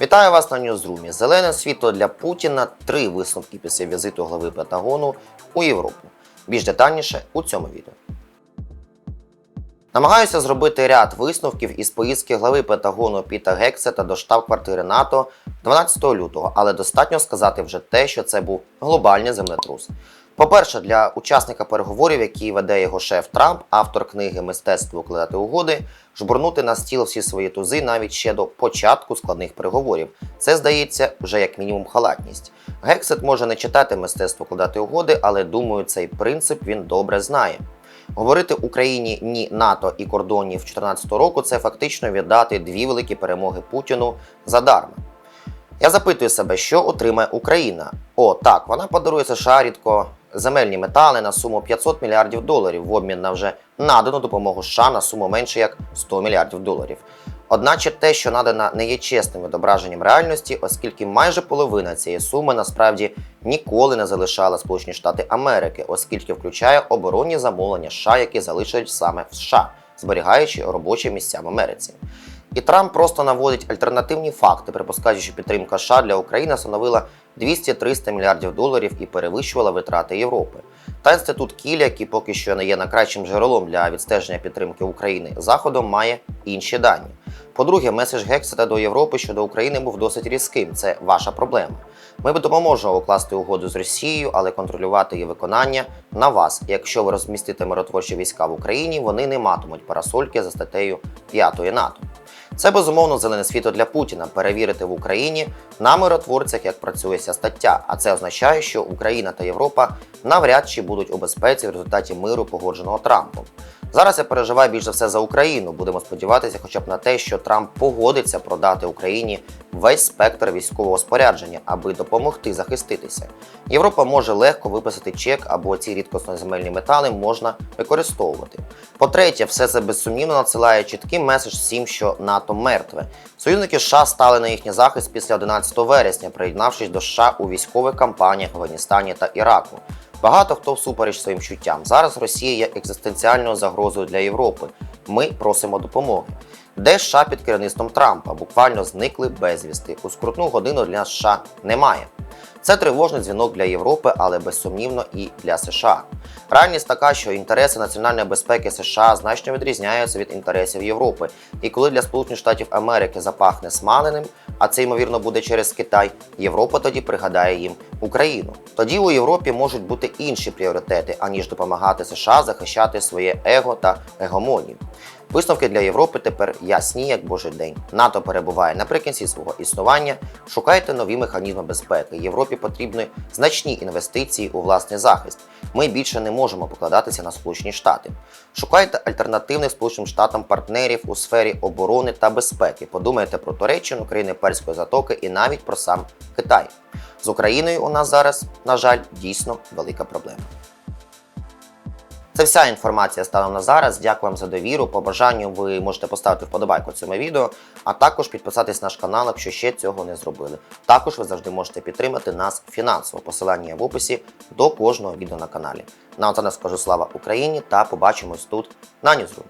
Вітаю вас на Ньюзрумі. Зелене світло для Путіна. Три висновки після візиту глави Пентагону у Європу. Більш детальніше у цьому відео. Намагаюся зробити ряд висновків із поїздки глави Пентагону Піта Гексета до штаб-квартири НАТО 12 лютого, але достатньо сказати вже те, що це був глобальний землетрус. По-перше, для учасника переговорів, які веде його шеф Трамп, автор книги Мистецтво укладати угоди, жбурнути на стіл всі свої тузи навіть ще до початку складних переговорів. Це здається вже як мінімум халатність. Гексет може не читати мистецтво укладати угоди, але думаю, цей принцип він добре знає. Говорити Україні ні НАТО і кордонів 2014 року це фактично віддати дві великі перемоги Путіну задарма. Я запитую себе, що отримає Україна. О, так, вона подарує США рідко земельні метали на суму 500 мільярдів доларів в обмін на вже надану допомогу США на суму менше як 100 мільярдів доларів. Одначе те, що надана, не є чесним відображенням реальності, оскільки майже половина цієї суми насправді ніколи не залишала Сполучені Штати Америки, оскільки включає оборонні замовлення США, які залишають саме в США, зберігаючи робочі місця в Америці. І Трамп просто наводить альтернативні факти, припускаючи, що підтримка США для України становила 200-300 мільярдів доларів і перевищувала витрати Європи. Та інститут Кіля, який поки що не є найкращим джерелом для відстеження підтримки України Заходом, має інші дані. По-друге, меседж Гексета до Європи щодо України був досить різким. Це ваша проблема. Ми допоможемо укласти угоду з Росією, але контролювати її виконання на вас. Якщо ви розмістите миротворчі війська в Україні, вони не матимуть парасольки за статтею 5 НАТО. Це безумовно зелене світло для Путіна перевірити в Україні на миротворцях, як працює ця стаття. А це означає, що Україна та Європа навряд чи будуть у безпеці в результаті миру, погодженого Трампом. Зараз я переживаю більш за все за Україну. Будемо сподіватися, хоча б на те, що Трамп погодиться продати Україні весь спектр військового спорядження, аби допомогти захиститися. Європа може легко виписати чек або ці рідкосноземельні метали можна використовувати. По-третє, все це безсумнівно надсилає чіткий меседж всім, що НАТО мертве. Союзники США стали на їхній захист після 11 вересня, приєднавшись до США у військових кампаніях в Афганістані та Іраку. Багато хто всупереч своїм чуттям. Зараз Росія є екзистенціальною загрозою для Європи. Ми просимо допомоги. Де США під керівництвом Трампа буквально зникли безвісти. У скрутну годину для США немає. Це тривожний дзвінок для Європи, але безсумнівно і для США. Реальність така, що інтереси національної безпеки США значно відрізняються від інтересів Європи. І коли для Сполучених Штатів Америки запахне смаленим, а це ймовірно буде через Китай, Європа тоді пригадає їм Україну. Тоді у Європі можуть бути інші пріоритети, аніж допомагати США захищати своє его та егомонію. Висновки для Європи тепер ясні, як божий день. НАТО перебуває наприкінці свого існування. Шукайте нові механізми безпеки. Європі потрібні значні інвестиції у власний захист. Ми більше не можемо покладатися на Сполучені Штати. Шукайте альтернативних Сполученим Штатам партнерів у сфері оборони та безпеки. Подумайте про Туреччину, країни Перської затоки і навіть про сам Китай. З Україною у нас зараз, на жаль, дійсно велика проблема. Це вся інформація станом на зараз. Дякую вам за довіру. По бажанню ви можете поставити вподобайку цьому відео, а також підписатись на наш канал, якщо ще цього не зробили. Також ви завжди можете підтримати нас фінансово. Посилання в описі до кожного відео на каналі. На оце скажу слава Україні та побачимось тут на Ньюзрумі.